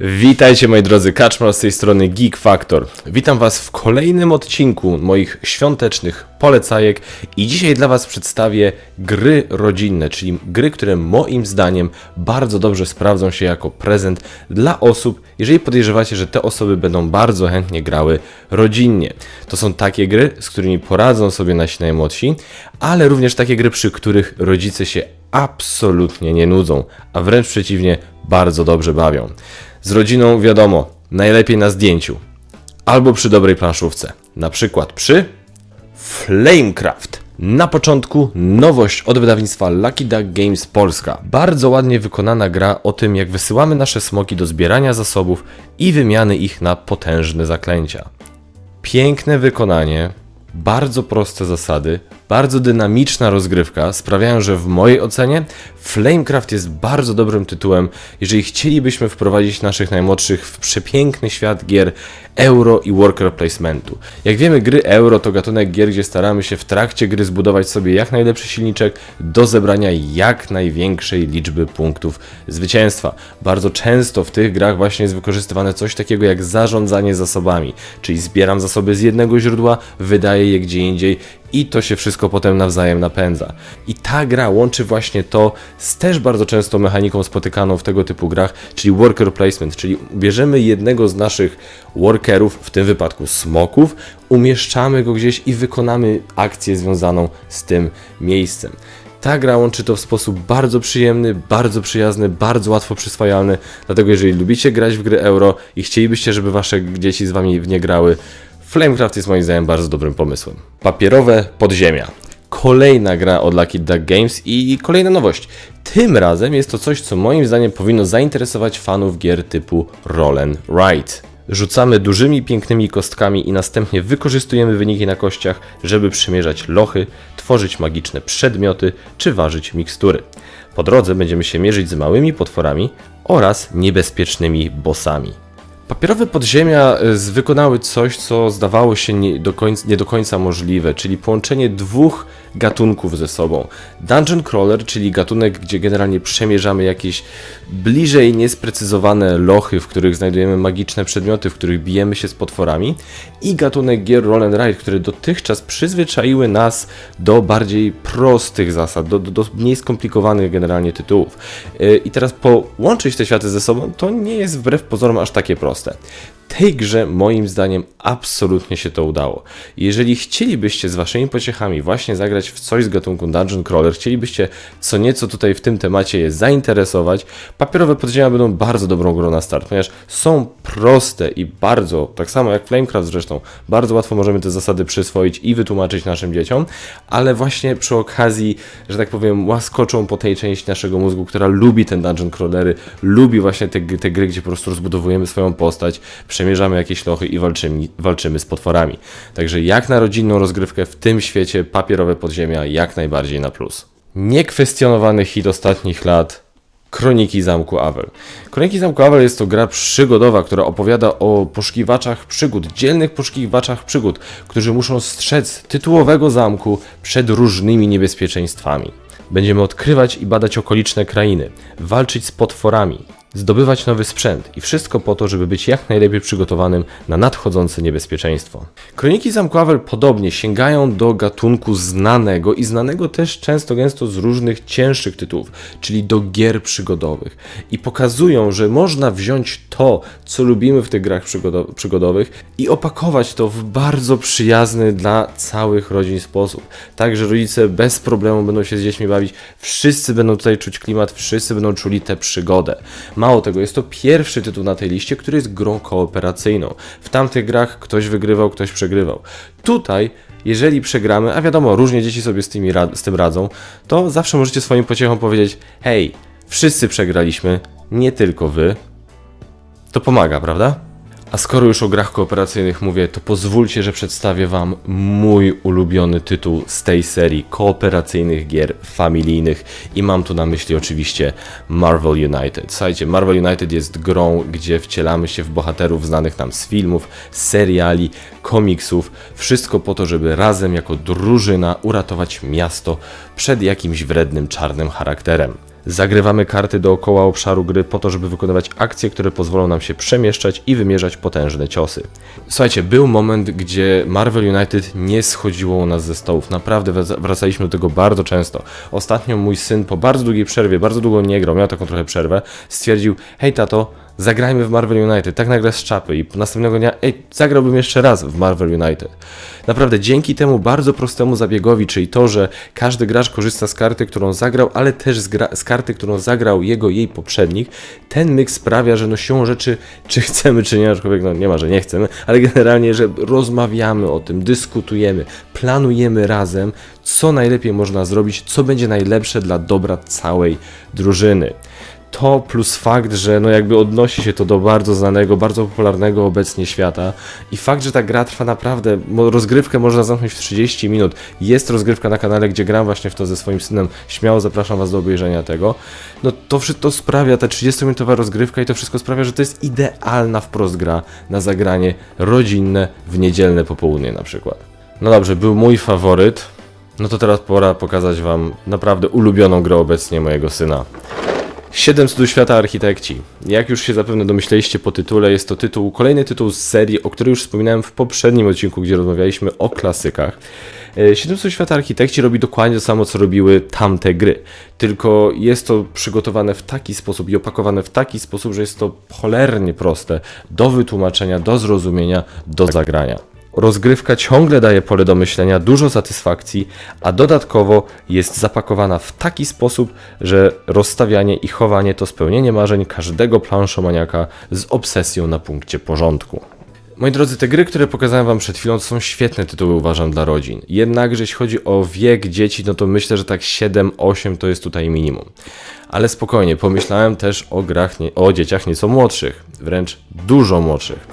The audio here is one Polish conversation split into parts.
Witajcie moi drodzy, Kaczmar z tej strony Geek Factor. Witam was w kolejnym odcinku moich świątecznych polecajek i dzisiaj dla was przedstawię gry rodzinne, czyli gry, które moim zdaniem bardzo dobrze sprawdzą się jako prezent dla osób, jeżeli podejrzewacie, że te osoby będą bardzo chętnie grały rodzinnie. To są takie gry, z którymi poradzą sobie nasi najmłodsi, ale również takie gry, przy których rodzice się absolutnie nie nudzą, a wręcz przeciwnie, bardzo dobrze bawią. Z rodziną wiadomo, najlepiej na zdjęciu albo przy dobrej planszówce. Na przykład przy Flamecraft. Na początku nowość od wydawnictwa Lucky Duck Games Polska. Bardzo ładnie wykonana gra o tym, jak wysyłamy nasze smoki do zbierania zasobów i wymiany ich na potężne zaklęcia. Piękne wykonanie, bardzo proste zasady, bardzo dynamiczna rozgrywka sprawiają, że w mojej ocenie Flamecraft jest bardzo dobrym tytułem, jeżeli chcielibyśmy wprowadzić naszych najmłodszych w przepiękny świat gier euro i worker placementu. Jak wiemy, gry euro to gatunek gier, gdzie staramy się w trakcie gry zbudować sobie jak najlepszy silniczek do zebrania jak największej liczby punktów zwycięstwa. Bardzo często w tych grach właśnie jest wykorzystywane coś takiego jak zarządzanie zasobami, czyli zbieram zasoby z jednego źródła, wydaję je gdzie indziej i to się wszystko potem nawzajem napędza. I ta gra łączy właśnie to z też bardzo często mechaniką spotykaną w tego typu grach, czyli worker placement, czyli bierzemy jednego z naszych workerów, w tym wypadku smoków, umieszczamy go gdzieś i wykonamy akcję związaną z tym miejscem. Ta gra łączy to w sposób bardzo przyjemny, bardzo przyjazny, bardzo łatwo przyswajalny. Dlatego, jeżeli lubicie grać w gry euro i chcielibyście, żeby wasze dzieci z wami w nie grały, Flamecraft jest moim zdaniem bardzo dobrym pomysłem. Papierowe podziemia. Kolejna gra od Lucky Duck Games i kolejna nowość. Tym razem jest to coś, co moim zdaniem powinno zainteresować fanów gier typu Roll and Ride. Rzucamy dużymi, pięknymi kostkami i następnie wykorzystujemy wyniki na kościach, żeby przymierzać lochy, tworzyć magiczne przedmioty czy ważyć mikstury. Po drodze będziemy się mierzyć z małymi potworami oraz niebezpiecznymi bossami. Papierowe podziemia z- wykonały coś, co zdawało się nie do, końca, nie do końca możliwe, czyli połączenie dwóch gatunków ze sobą. Dungeon Crawler, czyli gatunek, gdzie generalnie przemierzamy jakieś bliżej niesprecyzowane lochy, w których znajdujemy magiczne przedmioty, w których bijemy się z potworami, i gatunek gier Roll and Ride, które dotychczas przyzwyczaiły nas do bardziej prostych zasad, do, do, do mniej skomplikowanych generalnie tytułów. Yy, I teraz połączyć te światy ze sobą to nie jest wbrew pozorom aż takie proste. Tej grze moim zdaniem absolutnie się to udało. Jeżeli chcielibyście z waszymi pociechami właśnie zagrać w coś z gatunku Dungeon Crawler, chcielibyście co nieco tutaj w tym temacie je zainteresować, papierowe podziemia będą bardzo dobrą grą na start, ponieważ są proste i bardzo, tak samo jak Flamecraft zresztą, bardzo łatwo możemy te zasady przyswoić i wytłumaczyć naszym dzieciom, ale właśnie przy okazji, że tak powiem, łaskoczą po tej części naszego mózgu, która lubi ten Dungeon Crawlery, lubi właśnie te, te gry, gdzie po prostu rozbudowujemy swoją postać, przemierzamy jakieś lochy i walczymy, walczymy z potworami. Także jak na rodzinną rozgrywkę w tym świecie papierowe podziemia jak najbardziej na plus. Niekwestionowany hit ostatnich lat Kroniki Zamku Avel. Kroniki Zamku Avel jest to gra przygodowa, która opowiada o poszukiwaczach przygód, dzielnych poszukiwaczach przygód, którzy muszą strzec tytułowego zamku przed różnymi niebezpieczeństwami. Będziemy odkrywać i badać okoliczne krainy, walczyć z potworami, zdobywać nowy sprzęt i wszystko po to, żeby być jak najlepiej przygotowanym na nadchodzące niebezpieczeństwo. Kroniki Zamku Avel podobnie sięgają do gatunku znanego i znanego też często gęsto z różnych cięższych tytułów, czyli do gier przygodowych i pokazują, że można wziąć to, co lubimy w tych grach przygodo- przygodowych i opakować to w bardzo przyjazny dla całych rodzin sposób. Tak, że rodzice bez problemu będą się z dziećmi bawić, wszyscy będą tutaj czuć klimat, wszyscy będą czuli tę przygodę. Mało tego, jest to pierwszy tytuł na tej liście, który jest grą kooperacyjną. W tamtych grach ktoś wygrywał, ktoś przegrywał. Tutaj jeżeli przegramy, a wiadomo, różnie dzieci sobie z, tymi z tym radzą, to zawsze możecie swoim pociechom powiedzieć: Hej, wszyscy przegraliśmy, nie tylko wy. To pomaga, prawda? A skoro już o grach kooperacyjnych mówię, to pozwólcie, że przedstawię Wam mój ulubiony tytuł z tej serii kooperacyjnych gier familijnych i mam tu na myśli oczywiście Marvel United. Słuchajcie, Marvel United jest grą, gdzie wcielamy się w bohaterów znanych nam z filmów, seriali, komiksów, wszystko po to, żeby razem jako drużyna uratować miasto przed jakimś wrednym czarnym charakterem. Zagrywamy karty dookoła obszaru gry po to, żeby wykonywać akcje, które pozwolą nam się przemieszczać i wymierzać potężne ciosy. Słuchajcie, był moment, gdzie Marvel United nie schodziło u nas ze stołów. Naprawdę wraca- wracaliśmy do tego bardzo często. Ostatnio mój syn po bardzo długiej przerwie, bardzo długo nie grał, miał taką trochę przerwę, stwierdził, hej tato, zagrajmy w Marvel United, tak nagle z czapy i następnego dnia, ej, zagrałbym jeszcze raz w Marvel United. Naprawdę dzięki temu bardzo prostemu zabiegowi, czyli to, że każdy gracz korzysta z karty, którą zagrał, ale też z, z karty, którą zagrał jego, jej poprzednik, ten myk sprawia, że no siłą rzeczy, czy chcemy, czy nie, aczkolwiek no nie ma, że nie chcemy, ale generalnie, że rozmawiamy o tym, dyskutujemy, planujemy razem, co najlepiej można zrobić, co będzie najlepsze dla dobra całej drużyny to plus fakt, że no jakby odnosi się to do bardzo znanego, bardzo popularnego obecnie świata i fakt, że ta gra trwa naprawdę, rozgrywkę można zamknąć w 30 minut. Jest rozgrywka na kanale, gdzie gram właśnie w to ze swoim synem. Śmiało zapraszam Was do obejrzenia tego. No to wszystko sprawia, ta 30-minutowa rozgrywka i to wszystko sprawia, że to jest idealna wprost gra na zagranie rodzinne w niedzielne popołudnie na przykład. No dobrze, był mój faworyt. No to teraz pora pokazać Wam naprawdę ulubioną grę obecnie mojego syna. 7 cudów świata architekci. Jak już się zapewne domyśleliście po tytule, jest to tytuł, kolejny tytuł z serii, o której już wspominałem w poprzednim odcinku, gdzie rozmawialiśmy o klasykach. E, 7 cudów świata architekci robi dokładnie to samo, co robiły tamte gry. Tylko jest to przygotowane w taki sposób i opakowane w taki sposób, że jest to cholernie proste do wytłumaczenia, do zrozumienia, do zagrania. Rozgrywka ciągle daje pole do myślenia, dużo satysfakcji, a dodatkowo jest zapakowana w taki sposób, że rozstawianie i chowanie to spełnienie marzeń każdego planszomaniaka z obsesją na punkcie porządku. Moi drodzy, te gry, które pokazałem wam przed chwilą, są świetne tytuły, uważam, dla rodzin. Jednakże, jeśli chodzi o wiek dzieci, no to myślę, że tak 7-8 to jest tutaj minimum. Ale spokojnie, pomyślałem też o grach, nie, o dzieciach nieco młodszych, wręcz dużo młodszych.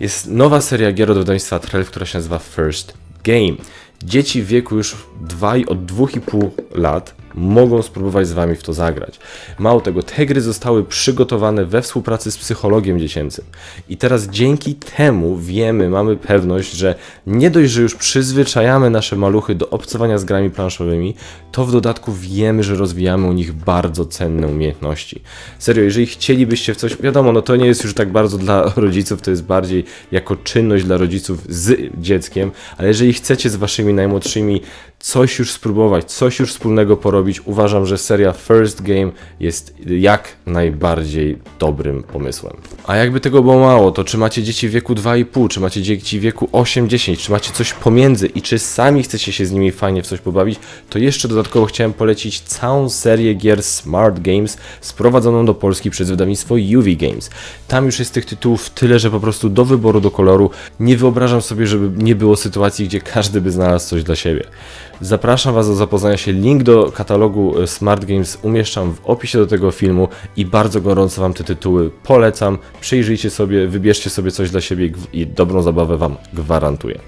Jest nowa seria gier od wydawnictwa Trell, która się nazywa First Game. Dzieci w wieku już 2, od 2,5 lat mogą spróbować z Wami w to zagrać. Mało tego, te gry zostały przygotowane we współpracy z psychologiem dziecięcym. I teraz dzięki temu wiemy, mamy pewność, że nie dość, że już przyzwyczajamy nasze maluchy do obcowania z grami planszowymi, to w dodatku wiemy, że rozwijamy u nich bardzo cenne umiejętności. Serio, jeżeli chcielibyście w coś, wiadomo, no to nie jest już tak bardzo dla rodziców, to jest bardziej jako czynność dla rodziców z dzieckiem, ale jeżeli chcecie z waszymi najmłodszymi coś już spróbować, coś już wspólnego porobić, uważam, że seria First Game jest jak najbardziej dobrym pomysłem. A jakby tego było mało, to czy macie dzieci w wieku 2,5, czy macie dzieci w wieku 8-10, czy macie coś pomiędzy i czy sami chcecie się z nimi fajnie w coś pobawić, to jeszcze dodatkowo chciałem polecić całą serię gier Smart Games sprowadzoną do Polski przez wydawnictwo UV Games. Tam już jest tych tytułów tyle, że po prostu do wyboru, do koloru nie wyobrażam sobie, żeby nie było sytuacji, gdzie każdy by znalazł coś dla siebie. Zapraszam Was do zapoznania się. Link do katalogu e, Smart Games umieszczam w opisie do tego filmu i bardzo gorąco Wam te tytuły polecam. Przyjrzyjcie sobie, wybierzcie sobie coś dla siebie i dobrą zabawę Wam gwarantuję.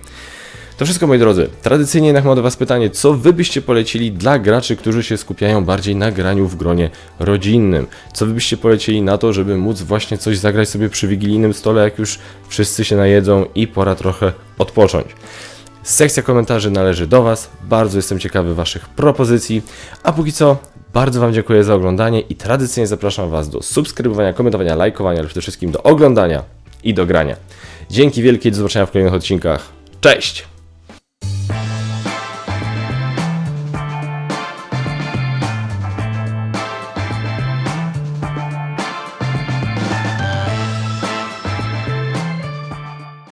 To wszystko moi drodzy. Tradycyjnie jednak mam do Was pytanie, co Wy byście polecili dla graczy, którzy się skupiają bardziej na graniu w gronie rodzinnym? Co Wy byście polecili na to, żeby móc właśnie coś zagrać sobie przy wigilijnym stole, jak już wszyscy się najedzą i pora trochę odpocząć? Sekcja komentarzy należy do Was. Bardzo jestem ciekawy Waszych propozycji. A póki co, bardzo Wam dziękuję za oglądanie i tradycyjnie zapraszam Was do subskrybowania, komentowania, lajkowania, ale przede wszystkim do oglądania i do grania. Dzięki wielkie, do zobaczenia w kolejnych odcinkach. Cześć!